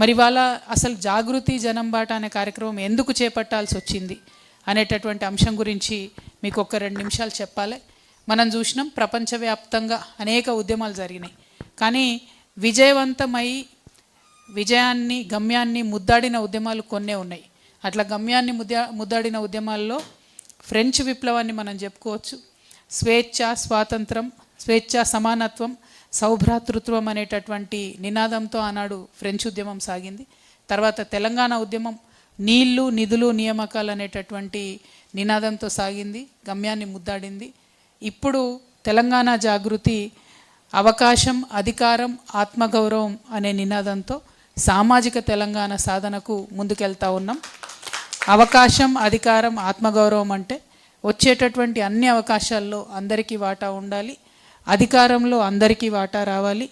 మరి వాళ్ళ అసలు జాగృతి జనం బాట అనే కార్యక్రమం ఎందుకు చేపట్టాల్సి వచ్చింది అనేటటువంటి అంశం గురించి మీకు ఒక రెండు నిమిషాలు చెప్పాలి. మనం చూసినాం ప్రపంచవ్యాప్తంగా అనేక ఉద్యమాలు జరిగినాయి. కానీ విజయవంతమై విజయాన్ని గమ్యాన్ని ముద్దాడిన ఉద్యమాలు కొన్నే ఉన్నాయి. అట్లా గమ్యాన్ని ముద్దా ముద్దాడిన ఉద్యమాల్లో ఫ్రెంచ్ విప్లవాన్ని మనం చెప్పుకోవచ్చు. స్వేచ్ఛ స్వాతంత్రం స్వేచ్ఛ సమానత్వం సౌభ్రాతృత్వం అనేటటువంటి నినాదంతో ఆనాడు ఫ్రెంచ్ ఉద్యమం సాగింది. తర్వాత తెలంగాణ ఉద్యమం నీళ్ళు నిధులు నియామకాలు అనేటటువంటి నినాదంతో సాగింది గమ్యాన్ని ముద్దాడింది. ఇప్పుడు తెలంగాణ జాగృతి అవకాశం అధికారం ఆత్మగౌరవం అనే నినాదంతో సామాజిక తెలంగాణ సాధనకు ముందుకెళ్తా ఉన్నాం. అవకాశం అధికారం ఆత్మగౌరవం అంటే వచ్చేటటువంటి అన్ని అవకాశాల్లో అందరికీ వాటా ఉండాలి. అధికారంలో అందరికీ వాటా రావాలి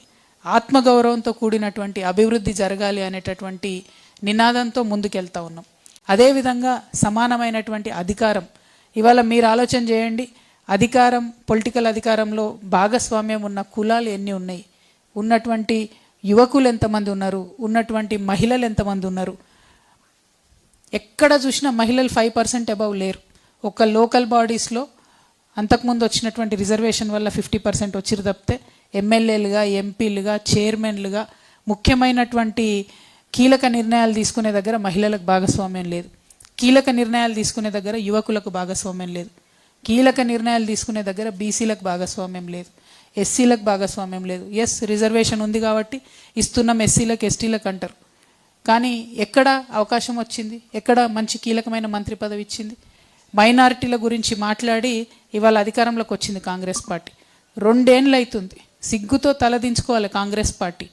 ఆత్మగౌరవంతో కూడినటువంటి అభివృద్ధి జరగాలి అనేటటువంటి నినాదంతో ముందుకెళ్తా ఉన్నాం. అదేవిధంగా సమానమైనటువంటి అధికారం. ఇవాళ మీరు ఆలోచన చేయండి అధికారం పొలిటికల్ అధికారంలో భాగస్వామ్యం ఉన్న కులాలు ఎన్ని ఉన్నాయి? ఉన్నటువంటి యువకులు ఎంతమంది ఉన్నారు? ఉన్నటువంటి మహిళలు ఎంతమంది ఉన్నారు? ఎక్కడ చూసినా మహిళలు ఫైవ్ పర్సెంట్ అబవ్ లేరు. ఒక లోకల్ బాడీస్లో అంతకుముందు వచ్చినటువంటి రిజర్వేషన్ వల్ల ఫిఫ్టీ పర్సెంట్ వచ్చిరు తప్పితే ఎమ్మెల్యేలుగా ఎంపీలుగా చైర్మన్లుగా ముఖ్యమైనటువంటి కీలక నిర్ణయాలు తీసుకునే దగ్గర మహిళలకు భాగస్వామ్యం లేదు. కీలక నిర్ణయాలు తీసుకునే దగ్గర యువకులకు భాగస్వామ్యం లేదు. కీలక నిర్ణయాలు తీసుకునే దగ్గర బీసీలకు భాగస్వామ్యం లేదు. ఎస్సీలకు భాగస్వామ్యం లేదు. ఎస్ రిజర్వేషన్ ఉంది కాబట్టి ఇస్తున్నాం ఎస్సీలకు ఎస్టీలకు అంటారు. కానీ ఎక్కడ అవకాశం వచ్చింది? ఎక్కడ మంచి కీలకమైన మంత్రి పదవి ఇచ్చింది? మైనారిటీల గురించి మాట్లాడి ఇవాళ అధికారంలోకి వచ్చింది కాంగ్రెస్ పార్టీ రెండేళ్ళు అవుతుంది సిగ్గుతో తలదించుకోవాలి కాంగ్రెస్ పార్టీ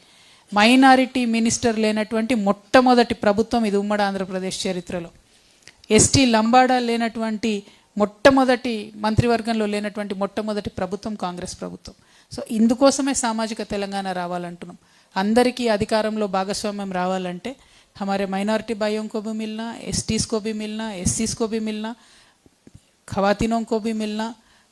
మైనారిటీ మినిస్టర్ లేనటువంటి మొట్టమొదటి ప్రభుత్వం ఇది ఉమ్మడి ఆంధ్రప్రదేశ్ చరిత్రలో ఎస్టీ లంబాడా లేనటువంటి మొట్టమొదటి మంత్రివర్గంలో లేనటువంటి మొట్టమొదటి ప్రభుత్వం కాంగ్రెస్ ప్రభుత్వం సో ఇందుకోసమే సామాజిక తెలంగాణ రావాలంటున్నాం అందరికీ అధికారంలో భాగస్వామ్యం రావాలంటే हमारे माइनॉरिटी भाइयों को भी मिलना एस को भी मिलना एस को भी मिलना खवातीनों को भी मिलना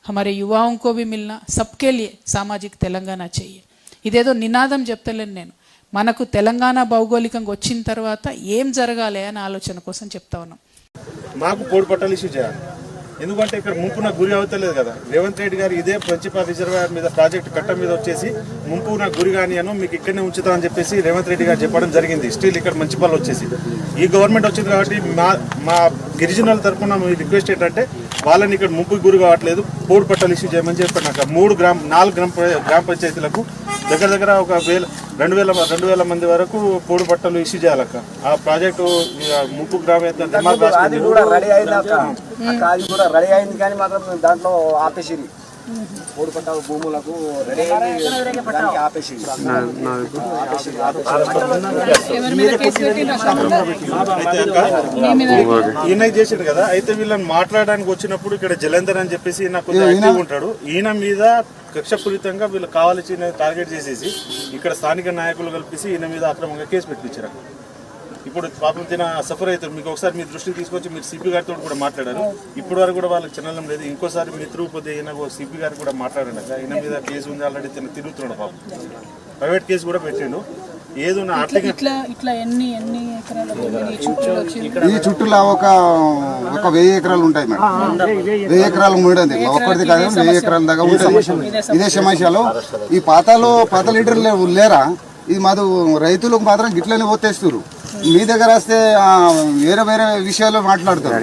हमारे युवाओं को भी मिलना सबके लिए సామాజిక తెలంగాణ చెయ్యి ఇదేదో నినాదం చెప్తలేను నేను మనకు తెలంగాణ భౌగోళికంగా వచ్చిన తర్వాత ఏం జరగాలి అని ఆలోచన కోసం చెప్తా ఉన్నాం మాకు పోడు పట్టాలు ఇష్యూ చేయాలి ఎందుకంటే ఇక్కడ ముంపున గురి అవుతలేదు కదా. రేవంత్ రెడ్డి గారు ఇదే ప్రిన్సిపల్ రిజర్వాయర్ మీద ప్రాజెక్ట్ కట్ట మీద వచ్చేసి ముంపున గురి కానీ అను మీకు ఇక్కడనే ఉంచుతామని చెప్పేసి రేవంత్ రెడ్డి గారు చెప్పడం జరిగింది. స్టిల్ ఇక్కడ మున్సిపల్ వచ్చేసి. ఈ గవర్నమెంట్ వచ్చింది కాబట్టి మా మా గిరిజనుల తరఫున మీ రిక్వెస్ట్ ఏంటంటే వాళ్ళని ఇక్కడ ముంపు గురి కావట్లేదు. పోడు పట్టాలు ఇష్యూ చేయమని చెప్పారు. నాకు మూడు గ్రామ నాలుగు గ్రామ గ్రామ పంచాయతీలకు దగ్గర దగ్గర ఒక వేల రెండు వేల రెండు వేల మంది వరకు పోడు పట్టాలు ఇష్యూ చేయాలక్క. ఆ ప్రాజెక్టు ఇక ముంపు గ్రామ అది కూడా రెడీ అయింది అది కూడా రెడీ అయింది కానీ మాత్రం దాంట్లో ఆపేసిరి మూడు పట్టాల భూములకు రెడీ దానికి ఈయన చేసాడు కదా? అయితే వీళ్ళని మాట్లాడడానికి వచ్చినప్పుడు ఇక్కడ జలంధర్ అని చెప్పేసి ఈయన ఉంటాడు. ఈయన మీద కక్షపూరితంగా వీళ్ళు కావాల్సి టార్గెట్ చేసేసి ఇక్కడ స్థానిక నాయకులు కల్పించి ఈయన మీద అక్రమంగా కేసు పెట్టించారు. ఇప్పుడు పాపం తిన సఫర్ అవుతారు. మీకు ఒకసారి మీ దృష్టికి తీసుకొచ్చి మీరు సిపి గారితో కూడా మాట్లాడారు. ఇప్పటి వరకు కూడా వాళ్ళకి చిన్నలం లేదు. ఇంకోసారి మీ త్రూ పోతే ఈయన సిపి గారు కూడా మాట్లాడండి అక్క. ఈయన మీద కేసు ఉంది ఆల్రెడీ తిన తిరుగుతున్నాడు పాపం. ప్రైవేట్ కేసు కూడా పెట్టిండు. ఏదో నా అట్లకి ఇట్లా ఇట్లా ఎన్ని ఎన్ని ఎకరాల భూమిని ఈ చుట్టూ వచ్చింది ఈ చుట్టూలో ఒక ఒక వెయ్యి ఎకరాలు ఉంటాయి మేడం. వెయ్యి ఎకరాలు. మూడంది? ఒక్కటిది కాదు వెయ్యి ఎకరాల దాకా ఉంటుంది ఇదే సమస్యలో ఈ పాతాలో పాత లీటర్లు లేరా? ఇది మాది రైతులకు మాత్రం గిట్లనే ఓతేస్తారు మీ దగ్గర వస్తే వేరే వేరే విషయాలు మాట్లాడతారు.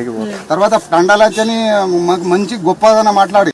తర్వాత కండాలచ్చని మాకు మంచి గొప్పదన మాట్లాడి